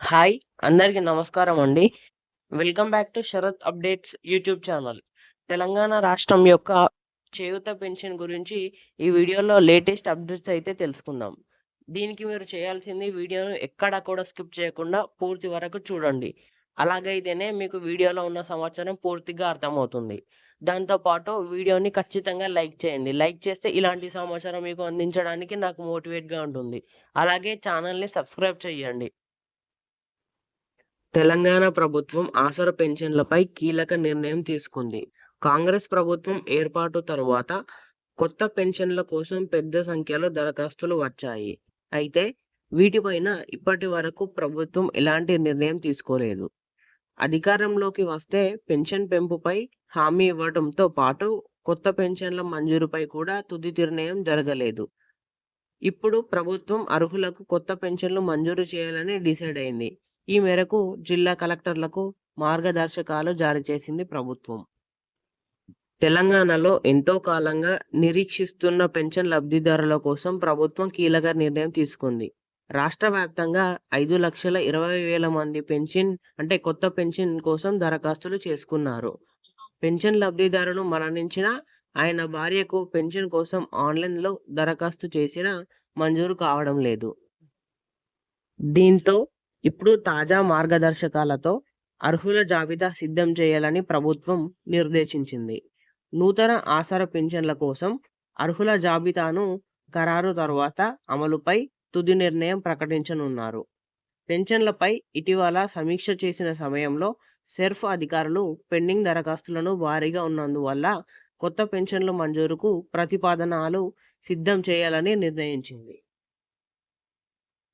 Hi! అందరికీ నమస్కారం అండి. Welcome back to Sharath updates YouTube channel. Telangana రాష్ట్రం యొక్క చేయూత పెన్షన్ గురించి ఈ వీడియోలో లేటెస్ట్ అప్డేట్స్ అయితే తెలుసుకుందాం. దీనికి మీరు చేయాల్సింది వీడియోను ఎక్కడా కూడా స్కిప్ చేయకుండా పూర్తి వరకు చూడండి. అలాగైతేనే మీకు వీడియోలో ఉన్న సమాచారం పూర్తిగా అర్థమవుతుంది. దాంతో పాటు వీడియోని ఖచ్చితంగా లైక్ చేయండి. లైక్ చేస్తే ఇలాంటి సమాచారం మీకు అందించడానికి నాకు మోటివేట్‌గా ఉంటుంది. అలాగే ఛానల్‌ని సబ్స్క్రైబ్ చేయండి. తెలంగాణ ప్రభుత్వం ఆసర పెన్షన్లపై కీలక నిర్ణయం తీసుకుంది. కాంగ్రెస్ ప్రభుత్వం ఏర్పాటు తరువాత కొత్త పెన్షన్ల కోసం పెద్ద సంఖ్యలో దరఖాస్తులు వచ్చాయి. అయితే వీటిపైన ఇప్పటి వరకు ప్రభుత్వం ఎలాంటి నిర్ణయం తీసుకోలేదు. అధికారంలోకి వస్తే పెన్షన్ పెంపుపై హామీ ఇవ్వడంతో పాటు కొత్త పెన్షన్ల మంజూరుపై కూడా తుది నిర్ణయం జరగలేదు. ఇప్పుడు ప్రభుత్వం అర్హులకు కొత్త పెన్షన్లు మంజూరు చేయాలని డిసైడ్ అయింది. ఈ మేరకు జిల్లా కలెక్టర్లకు మార్గదర్శకాలు జారీ చేసింది ప్రభుత్వం. తెలంగాణలో ఎంతో కాలంగా నిరీక్షిస్తున్న పెన్షన్ లబ్ధిదారుల కోసం ప్రభుత్వం కీలక నిర్ణయం తీసుకుంది. రాష్ట్ర వ్యాప్తంగా ఐదు లక్షల ఇరవై వేల మంది పెన్షన్ అంటే కొత్త పెన్షన్ కోసం దరఖాస్తులు చేసుకున్నారు. పెన్షన్ లబ్ధిదారును మరణించిన ఆయన భార్యకు పెన్షన్ కోసం ఆన్‌లైన్‌లో దరఖాస్తు చేసినా మంజూరు కావడం లేదు. దీంతో ఇప్పుడు తాజా మార్గదర్శకాలతో అర్హుల జాబితా సిద్ధం చేయాలని ప్రభుత్వం నిర్దేశించింది. నూతన ఆసరా పెన్షన్ల కోసం అర్హుల జాబితాను ఖరారు తరువాత అమలుపై తుది నిర్ణయం ప్రకటించనున్నారు. పెన్షన్లపై ఇటీవల సమీక్ష చేసిన సమయంలో సెర్ఫ్ అధికారులు పెండింగ్ దరఖాస్తులను భారీగా ఉన్నందువల్ల కొత్త పెన్షన్ల మంజూరుకు ప్రతిపాదనలు సిద్ధం చేయాలని నిర్ణయించింది.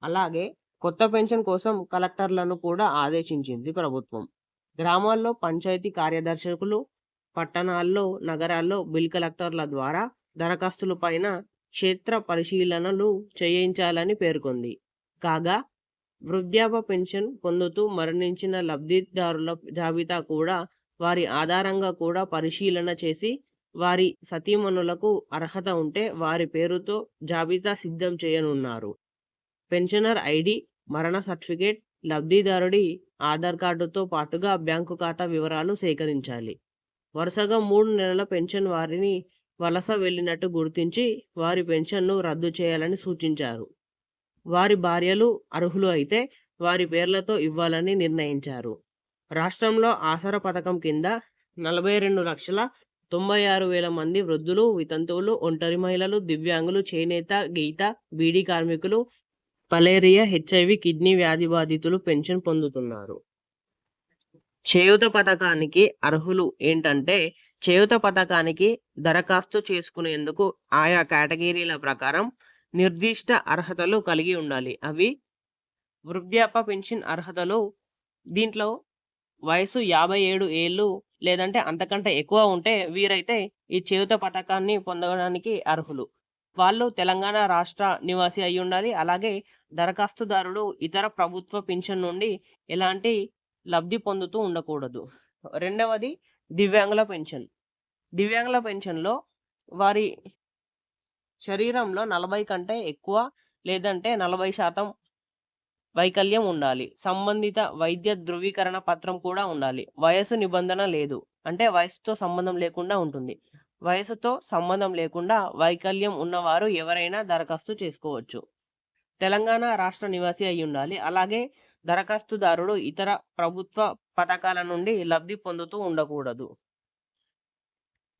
అలాగే కొత్త పెన్షన్ కోసం కలెక్టర్లను కూడా ఆదేశించింది ప్రభుత్వం. గ్రామాల్లో పంచాయతీ కార్యదర్శకులు, పట్టణాల్లో, నగరాల్లో బిల్ కలెక్టర్ల ద్వారా దరఖాస్తులపైన క్షేత్ర పరిశీలనలు చేయించాలని పేర్కొంది. కాగా వృద్ధాప్య పెన్షన్ పొందుతూ మరణించిన లబ్ధిదారుల జాబితా కూడా వారి ఆధారంగా కూడా పరిశీలన చేసి వారి సతీమణులకు అర్హత ఉంటే వారి పేరుతో జాబితా సిద్ధం చేయనున్నారు. పెన్షనర్ ఐడి మరణ సర్టిఫికేట్, లబ్ధిదారుడి ఆధార్ కార్డుతో పాటుగా బ్యాంకు ఖాతా వివరాలు సేకరించాలి. వరుసగా మూడు నెలల పెన్షన్ వారిని వలస వెళ్ళినట్టు గుర్తించి వారి పెన్షన్‌ను రద్దు చేయాలని సూచించారు. వారి భార్యలు అర్హులు అయితే వారి పేర్లతో ఇవ్వాలని నిర్ణయించారు. రాష్ట్రంలో ఆసరా పథకం కింద నలభై రెండు లక్షల తొంభై ఆరు వేల మంది వృద్ధులు, వితంతువులు, ఒంటరి మహిళలు, దివ్యాంగులు, చేనేత, గీత, బీడీ కార్మికులు, పలేరియా హెచ్ఐవి కిడ్నీ వ్యాధి బాధితులు పెన్షన్ పొందుతున్నారు. చేయుత పథకానికి అర్హులు ఏంటంటే చేయుత పథకానికి దరఖాస్తు చేసుకునేందుకు ఆయా కేటగిరీల ప్రకారం నిర్దిష్ట అర్హతలు కలిగి ఉండాలి. అవి వృద్ధాప్య పెన్షన్ అర్హతలు దీంట్లో వయసు యాభై ఏడు ఏళ్ళు లేదంటే అంతకంటే ఎక్కువ ఉంటే వీరైతే ఈ చేయుత పథకాన్ని పొందడానికి అర్హులు. వాళ్ళు తెలంగాణ రాష్ట్ర నివాసి అయి ఉండాలి అలాగే దరఖాస్తుదారుడు ఇతర ప్రభుత్వ పింఛన్ నుండి ఎలాంటి లబ్ధి పొందుతూ ఉండకూడదు. రెండవది దివ్యాంగుల పెన్షన్. దివ్యాంగుల పెన్షన్‌లో వారి శరీరంలో నలభై కంటే ఎక్కువ లేదంటే నలభై శాతం వైకల్యం ఉండాలి. సంబంధిత వైద్య ధృవీకరణ పత్రం కూడా ఉండాలి. వయసు నిబంధన లేదు. అంటే వయసుతో సంబంధం లేకుండా ఉంటుంది. వయసుతో సంబంధం లేకుండా వైకల్యం ఉన్నవారు ఎవరైనా దరఖాస్తు చేసుకోవచ్చు. తెలంగాణ రాష్ట్ర నివాసి అయ్యుండాలి. అలాగే దరఖాస్తుదారుడు ఇతర ప్రభుత్వ పథకాల నుండి లబ్ధి పొందుతూ ఉండకూడదు.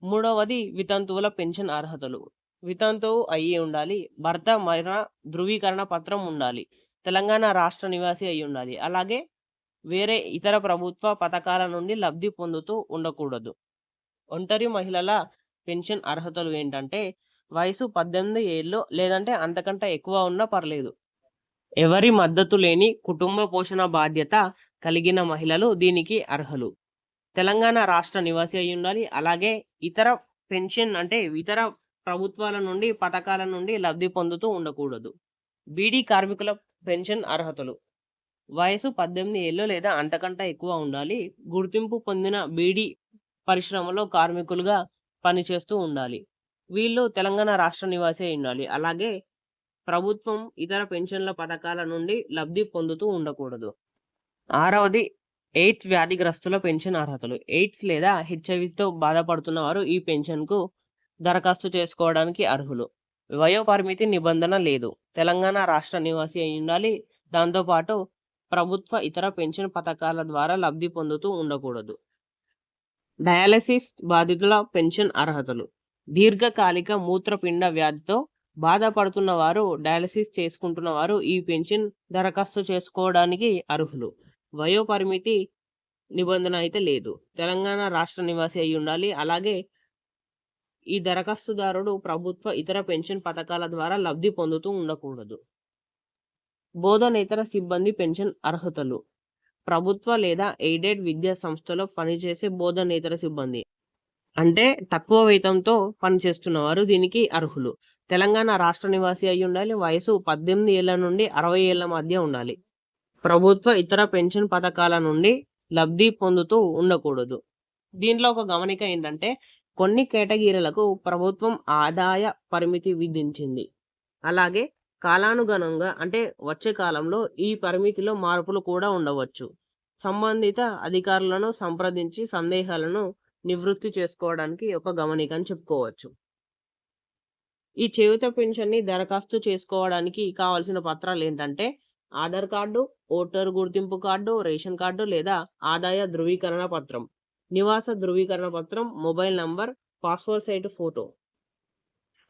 మూడవది వితంతువుల పెన్షన్ అర్హతలు. వితంతువు అయ్యి ఉండాలి. భర్త మరణ ధృవీకరణ పత్రం ఉండాలి. తెలంగాణ రాష్ట్ర నివాసి అయ్యుండాలి. అలాగే వేరే ఇతర ప్రభుత్వ పథకాల నుండి లబ్ధి పొందుతూ ఉండకూడదు. ఒంటరి మహిళల పెన్షన్ అర్హతలు ఏంటంటే వయసు పద్దెనిమిది ఏళ్ళు లేదంటే అంతకంటే ఎక్కువ ఉన్నా పర్లేదు. ఎవరి మద్దతు లేని కుటుంబ పోషణ బాధ్యత కలిగిన మహిళలు దీనికి అర్హులు. తెలంగాణ రాష్ట్ర నివాసి అయి ఉండాలి అలాగే ఇతర పెన్షన్ అంటే ఇతర ప్రభుత్వాల నుండి పథకాల నుండి లబ్ధి పొందుతూ ఉండకూడదు. బీడీ కార్మికుల పెన్షన్ అర్హతలు. వయసు పద్దెనిమిది ఏళ్ళు లేదా అంతకంటే ఎక్కువ ఉండాలి. గుర్తింపు పొందిన బీడీ పరిశ్రమలో కార్మికులుగా పనిచేస్తూ ఉండాలి. వీళ్ళు తెలంగాణ రాష్ట్ర నివాసి ఉండాలి. అలాగే ప్రభుత్వం ఇతర పెన్షన్ల పథకాల నుండి లబ్ధి పొందుతూ ఉండకూడదు. ఆరవది ఎయిడ్స్ వ్యాధిగ్రస్తుల పెన్షన్ అర్హతలు. ఎయిడ్స్ లేదా హెచ్ఐవితో బాధపడుతున్న వారు ఈ పెన్షన్కు దరఖాస్తు చేసుకోవడానికి అర్హులు. వయో పరిమితి నిబంధన లేదు. తెలంగాణ రాష్ట్ర నివాసి అయి ఉండాలి. దాంతోపాటు ప్రభుత్వ ఇతర పెన్షన్ పథకాల ద్వారా లబ్ధి పొందుతూ ఉండకూడదు. డయాలసిస్ బాధితుల పెన్షన్ అర్హతలు. దీర్ఘకాలిక మూత్రపిండ వ్యాధితో బాధపడుతున్న వారు డయాలసిస్ చేసుకుంటున్న వారు ఈ పెన్షన్ దరఖాస్తు చేసుకోవడానికి అర్హులు. వయోపరిమితి నిబంధన అయితే లేదు. తెలంగాణ రాష్ట్ర నివాసి అయి ఉండాలి. అలాగే ఈ దరఖాస్తుదారుడు ప్రభుత్వ ఇతర పెన్షన్ పథకాల ద్వారా లబ్ధి పొందుతూ ఉండకూడదు. బోధనేతర సిబ్బంది పెన్షన్ అర్హతలు. ప్రభుత్వ లేదా ఎయిడెడ్ విద్యా సంస్థలో పనిచేసే బోధనేతర సిబ్బంది. అంటే తక్కువ వేతంతో పనిచేస్తున్నవారు దీనికి అర్హులు. తెలంగాణ రాష్ట్ర నివాసి అయి ఉండాలి వయసు పద్దెనిమిది ఏళ్ళ నుండి అరవై ఏళ్ళ మధ్య ఉండాలి. ప్రభుత్వ ఇతర పెన్షన్ పథకాల నుండి లబ్ధి పొందుతూ ఉండకూడదు. దీంట్లో ఒక గమనిక ఏంటంటే కొన్ని కేటగిరీలకు ప్రభుత్వం ఆదాయ పరిమితి విధించింది. అలాగే కాలానుగుణంగా అంటే వచ్చే కాలంలో ఈ పరిమితిలో మార్పులు కూడా ఉండవచ్చు. సంబంధిత అధికారులను సంప్రదించి సందేహాలను నివృత్తి చేసుకోవడానికి ఒక గమనిక అని చెప్పుకోవచ్చు. ఈ చేయుత పెన్షన్ని దరఖాస్తు చేసుకోవడానికి కావాల్సిన పత్రాలు ఏంటంటే ఆధార్ కార్డు ఓటర్ గుర్తింపు కార్డు రేషన్ కార్డు లేదా ఆదాయ ధృవీకరణ పత్రం. నివాస ధృవీకరణ పత్రం mobile number passport size photo.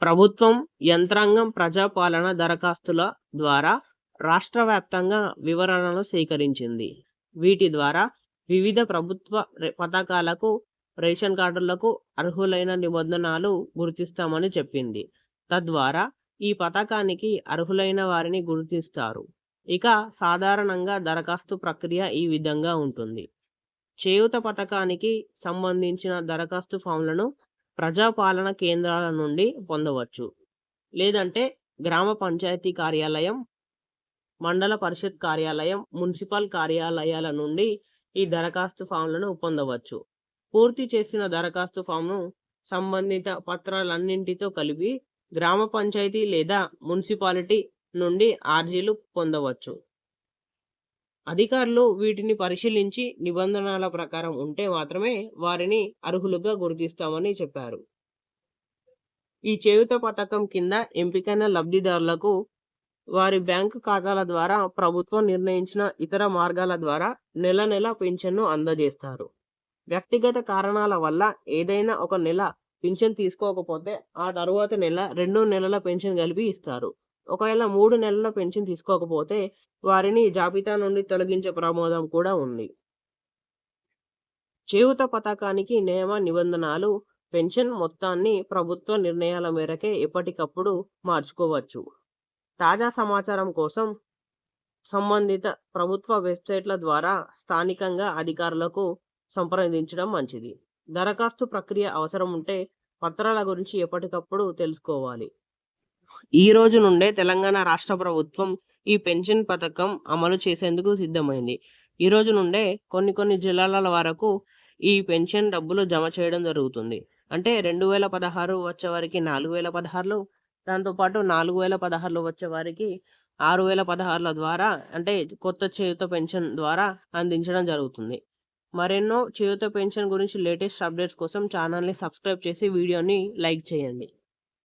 ప్రభుత్వం యంత్రాంగం ప్రజాపాలన దరఖాస్తుల ద్వారా రాష్ట్ర వ్యాప్తంగా వివరణలు సేకరించింది. వీటి ద్వారా వివిధ ప్రభుత్వ పథకాలకు రేషన్ కార్డులకు అర్హులైన నిబంధనలు గుర్తిస్తామని చెప్పింది. తద్వారా ఈ పథకానికి అర్హులైన వారిని గుర్తిస్తారు. ఇక సాధారణంగా దరఖాస్తు ప్రక్రియ ఈ విధంగా ఉంటుంది. చేయూత పథకానికి సంబంధించిన దరఖాస్తు ఫామ్లను ప్రజాపాలన కేంద్రాల నుండి పొందవచ్చు. లేదంటే గ్రామ పంచాయతీ కార్యాలయం మండల పరిషత్ కార్యాలయం మున్సిపల్ కార్యాలయాల నుండి ఈ దరఖాస్తు ఫామ్లను పొందవచ్చు. పూర్తి చేసిన దరఖాస్తు ఫామ్ను సంబంధిత పత్రాలన్నింటితో కలిపి గ్రామ పంచాయతీ లేదా మున్సిపాలిటీ నుండి ఆర్జీలు పొందవచ్చు. అధికారులు వీటిని పరిశీలించి నిబంధనల ప్రకారం ఉంటే మాత్రమే వారిని అర్హులుగా గుర్తిస్తామని చెప్పారు. ఈ చేయుత పథకం కింద ఎంపికైన లబ్ధిదారులకు వారి బ్యాంకు ఖాతాల ద్వారా ప్రభుత్వం నిర్ణయించిన ఇతర మార్గాల ద్వారా నెల నెల పింఛన్ను అందజేస్తారు. వ్యక్తిగత కారణాల వల్ల ఏదైనా ఒక నెల పింఛన్ తీసుకోకపోతే ఆ తరువాత నెల రెండు నెలల పెన్షన్ కలిపి ఇస్తారు. ఒకవేళ మూడు నెలల పెన్షన్ తీసుకోకపోతే వారిని జాబితా నుండి తొలగించే ప్రమాదం కూడా ఉంది. చేయుత పథకానికి నియమ నిబంధనలు పెన్షన్ మొత్తాన్ని ప్రభుత్వ నిర్ణయాల మేరకే ఎప్పటికప్పుడు మార్చుకోవచ్చు. తాజా సమాచారం కోసం సంబంధిత ప్రభుత్వ వెబ్సైట్ల ద్వారా స్థానికంగా అధికారులకు సంప్రదించడం మంచిది. దరఖాస్తు ప్రక్రియ అవసరం ఉంటే పత్రాల గురించి ఎప్పటికప్పుడు తెలుసుకోవాలి. ఈ రోజు నుండే తెలంగాణ రాష్ట్ర ప్రభుత్వం ఈ పెన్షన్ పథకం అమలు చేసేందుకు సిద్ధమైంది. ఈ రోజు నుండే కొన్ని కొన్ని జిల్లాల వరకు ఈ పెన్షన్ డబ్బులు జమ చేయడం జరుగుతుంది. అంటే రెండు వేల పదహారు వచ్చే వారికి నాలుగు వేల పదహారులు దాంతోపాటు నాలుగు వేల పదహారులు వచ్చే వారికి ఆరు వేల పదహారుల ద్వారా అంటే కొత్త చేయుత పెన్షన్ ద్వారా అందించడం జరుగుతుంది. మరెన్నో చేయుత పెన్షన్ గురించి లేటెస్ట్ అప్డేట్స్ కోసం ఛానల్ని సబ్స్క్రైబ్ చేసి వీడియోని లైక్ చేయండి.